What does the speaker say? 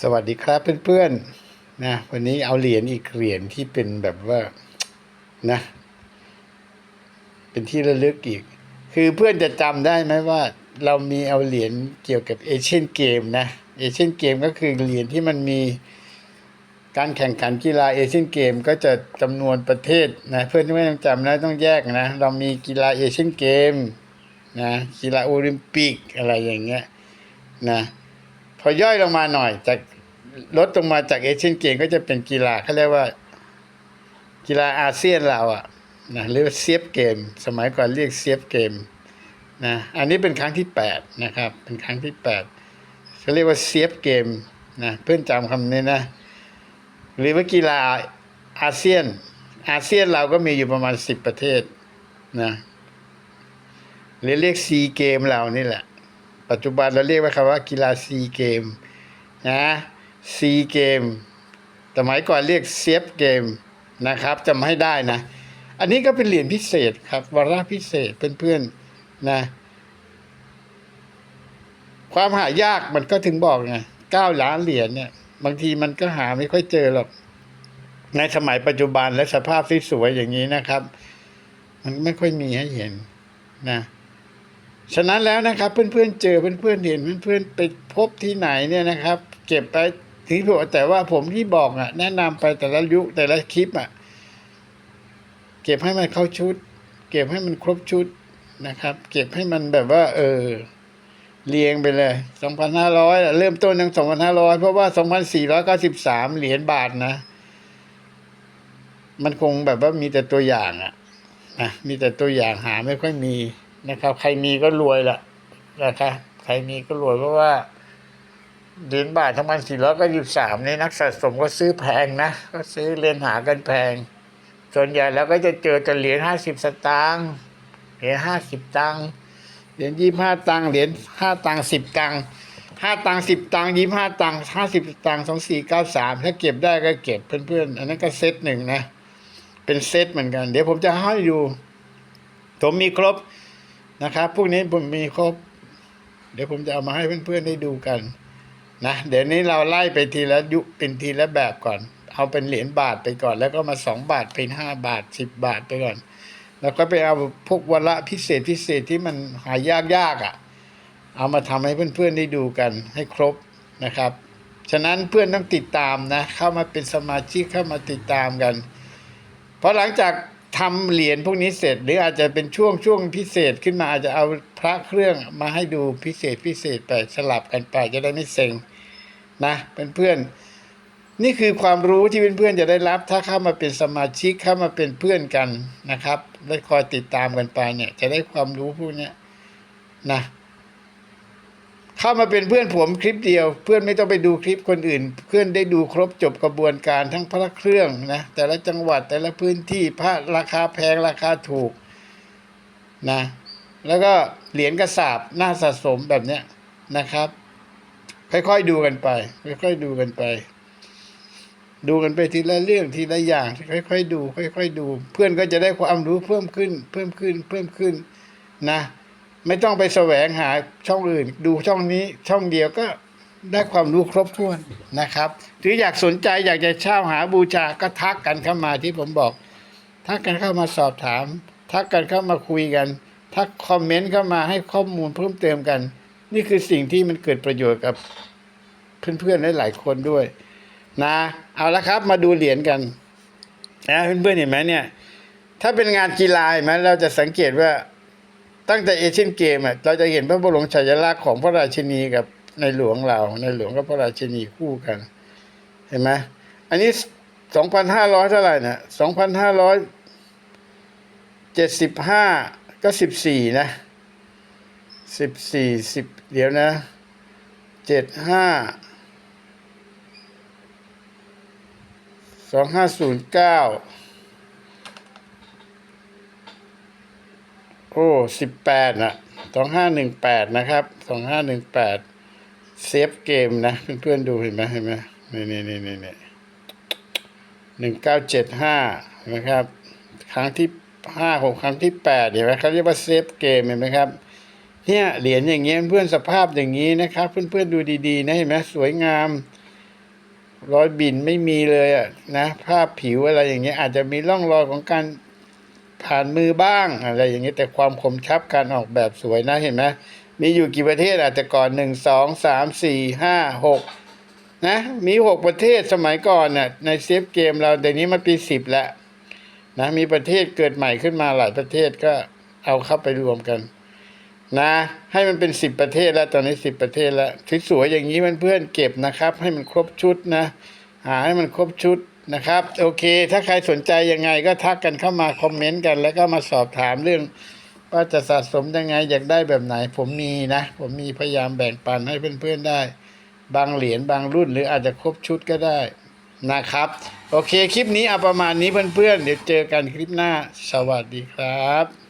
สวัสดีครับเพื่อนๆนะวันนี้เอาเหรียญอีกเหรียญที่เป็นแบบว่านะ เป็นที่ระลึกอีก คือเพื่อนจะจำได้ไหมว่า เรามีเอาเหรียญเกี่ยวกับเอเชียนเกมนะเอเชียนเกมก็คือเหรียญที่มันมีการแข่งขันกีฬาเอเชียนเกมก็จะจำนวนประเทศนะเพื่อนที่ไม่ต้องจำนะต้องแยกนะ เรามีกีฬาเอเชียนเกมนะกีฬาโอลิมปิกอะไรอย่างเงี้ยนะ พอย่อยลงมาหน่อย จากลดลงมาจากเอเชียนเกมก็จะเป็นกีฬาเขาเรียกว่า กีฬาอาเซียนเราอะนะหรือว่าเซียบเกม สมัยก่อนเรียกเซียบเกมนะอันนี้เป็นครั้งที่แปดนะครับ เป็นครั้งที่แปดเขาเรียกว่าเซียบเกมนะเพื่อนจำคำนี้นะ หรือว่ากีฬาอาเซียน อาเซียนเราก็มีอยู่ประมาณสิบประเทศนะหรือเรียกซีเกมเรานี่แหละ ปัจจุบันเราเรียกว่าคำว่ากีฬาซีเกมนะซีเกมสมัยก่อนเรียกเซียบเกมนะครับจำให้ได้นะ อันนี้ก็เป็นเหรียญพิเศษครับวาระพิเศษเพื่อนๆนะความหายากมันก็ถึงบอกไงเก้าล้านเหรียญเนี่ย บางทีมันก็หาไม่ค่อยเจอหรอก ในสมัยปัจจุบันและสภาพที่สวยอย่างนี้นะครับ มันไม่ค่อยมีให้เห็นนะ ฉะนั้นแล้วนะครับเพื่อนๆเจอเพื่อนๆเห็นเพื่อนๆไปพบที่ไหนเนี่ยนะครับ เก็บไปถึงผมแต่ว่าผมที่บอกอะ แนะนำไปแต่ละยุคแต่ละคลิปอะเก็บให้มันเข้าชุด เก็บให้มันครบชุดนะครับ เก็บให้มันแบบว่า เออเรียงไปเลยสองพันห้าร้อยเริ่มต้นตั้งสองพันห้าร้อยเพราะว่าสองพันสี่ร้อยเก้าสิบสามเหรียญบาทนะ มันคงแบบว่ามีแต่ตัวอย่างอะนะมีแต่ตัวอย่างหาไม่ค่อยมี นะครับ ใครมีก็รวยละนะครับใครมีก็รวยเพราะว่าเหรียญบาททั้งพันสี่ร้อยก้าสิบสามนี่นักสะสมก็ซื้อแพงนะ ก็ซื้อเรียนหากันแพง ส่วนใหญ่แล้วก็จะเจอแต่เหรียญห้าสิบสตางค์เหรียญห้าสิบตังค์เหรียญยี่ห้าตังค์เหรียญห้าตังค์สิบตังค์ห้าตังค์สิบตังค์ยี่ห้าตังค์ห้าสิบตังค์สองสี่เก้าสามถ้าเก็บได้ก็เก็บเพื่อนๆ อันนั้นก็เซตหนึ่งนะ เป็นเซตเหมือนกัน เดี๋ยวผมจะให้ดู ผมมีครบ นะครับ พวกนี้ผมมีครบ เดี๋ยวผมจะเอามาให้เพื่อนๆได้ดูกันนะเดี๋ยวนี้เราไล่ไปทีละยุเป็นทีละแบบก่อน เอาเป็นเหรียญบาทไปก่อน แล้วก็มาสองบาทเป็นห้าบาทสิบบาทไปก่อน แล้วก็ไปเอาพวกวาระพิเศษพิเศษที่มันหายากยากๆอะ เอามาทำให้เพื่อนๆได้ดูกันให้ครบนะครับ ฉะนั้นเพื่อนต้องติดตามนะ เข้ามาเป็นสมาชิกเข้ามาติดตามกัน เพราะหลังจาก ทำเหรียญพวกนี้เสร็จ หรืออาจจะเป็นช่วงช่วงพิเศษขึ้นมาอาจจะเอาพระเครื่องมาให้ดูพิเศษพิเศษไปสลับกันไปจะได้ไม่เซ็งนะเพื่อนๆนี่คือความรู้ที่เพื่อนๆจะได้รับถ้าเข้ามาเป็นสมาชิกเข้ามาเป็นเพื่อนกันนะครับและคอยติดตามกันไปเนี่ยจะได้ความรู้พวกนี้นะ เข้ามาเป็นเพื่อนผมคลิปเดียว เพื่อนไม่ต้องไปดูคลิปคนอื่น เพื่อนได้ดูครบจบกระบวนการทั้งพระเครื่องนะแต่ละจังหวัดแต่ละพื้นที่พระราคาแพงราคาถูกนะแล้วก็เหรียญกระสาบหน้าสะสมแบบเนี้ยนะครับ ค่อยๆดูกันไป ค่อยๆดูกันไป ดูกันไปทีละเรื่องทีละอย่างค่อยๆดู ค่อย ๆ ดู เพื่อนก็จะได้ความรู้เพิ่มขึ้น เพิ่มขึ้นเพิ่มขึ้นนะ ไม่ต้องไปแสวงหาช่องอื่น ดูช่องนี้ช่องเดียวก็ได้ความรู้ครบถ้วนนะครับหรืออยากสนใจอยากจะเช่าหาบูชาก็ทักกันเข้ามาที่ผมบอก ทักกันเข้ามาสอบถาม ทักกันเข้ามาคุยกัน ทักคอมเมนต์เข้ามาให้ข้อมูลเพิ่มเติมกัน นี่คือสิ่งที่มันเกิดประโยชน์กับเพื่อนๆหลายๆคนด้วยนะเอาละครับมาดูเหรียญกันนะเพื่อนๆเห็นไหมเนี่ย ถ้าเป็นงานกีฬาเห็นไหมเราจะสังเกตว่า ตั้งแต่เอเชียนเกมอะเราจะเห็นพระบรมฉายาลักษณ์ของพระราชินีกับในหลวงเรา ในหลวงกับพระราชินีคู่กัน เห็นไหมอันนี้สองพันห้าร้อยเท่าไหร่นะสองพันห้าร้อยเจ็ดสิบห้าก็สิบสี่นะสิบสี่สิบเดี๋ยวนะเจ็ดห้าสองห้าศูนย์เก้า โอ้สิบแปดนะสองห้าหนึ่งแปดนะครับสองห้าหนึ่งแปดเซฟเกมนะ เพื่อนๆดูเห็นไหมเห็นไหมนี่นี่นี่นี่นี่หนึ่งเก้าเจ็ดห้านะครับ ครั้งที่ห้าหกครั้งที่แปดเห็นไหมเขาเรียกว่าเซฟเกมเห็นไหมครับเนี่ยเหรียญอย่างเงี้ยเพื่อนสภาพอย่างนี้นะครับ เพื่อนๆดูดีๆนะเห็นไหมสวยงามรอยบินไม่มีเลยอะนะภาพผิวอะไรอย่างเงี้ยอาจจะมีร่องรอยของการ ผ่านมือบ้างอะไรอย่างเงี้แต่ความคมชับการออกแบบสวยนะเห็นไหมมีอยู่กี่ประเทศอาจจะก่อนหนึ่งสองสามสี่ห้าหกนะมีหกประเทศสมัยก่อนน่ะในเซฟเกมเราแต่นี้มันปีสิบแล้วนะมีประเทศเกิดใหม่ขึ้นมาหลายประเทศก็เอาเข้าไปรวมกัน นะ ให้มันเป็นสิบประเทศแล้วตอนนี้สิบประเทศแล้วสวยๆอย่างนี้มันเพื่อนเก็บนะครับ ให้มันครบชุดนะ หาให้มันครบชุด นะครับ โอเค ถ้าใครสนใจยังไงก็ทักกันเข้ามาคอมเมนต์กัน แล้วก็มาสอบถามเรื่อง ว่าจะสะสมยังไงอยากได้แบบไหน ผมมีนะ ผมมีพยายามแบ่งปันให้เพื่อนๆได้ บางเหรียญบางรุ่นหรืออาจจะครบชุดก็ได้นะครับ โอเคคลิปนี้เอาประมาณนี้เพื่อนๆเดี๋ยวเจอกันคลิปหน้า สวัสดีครับ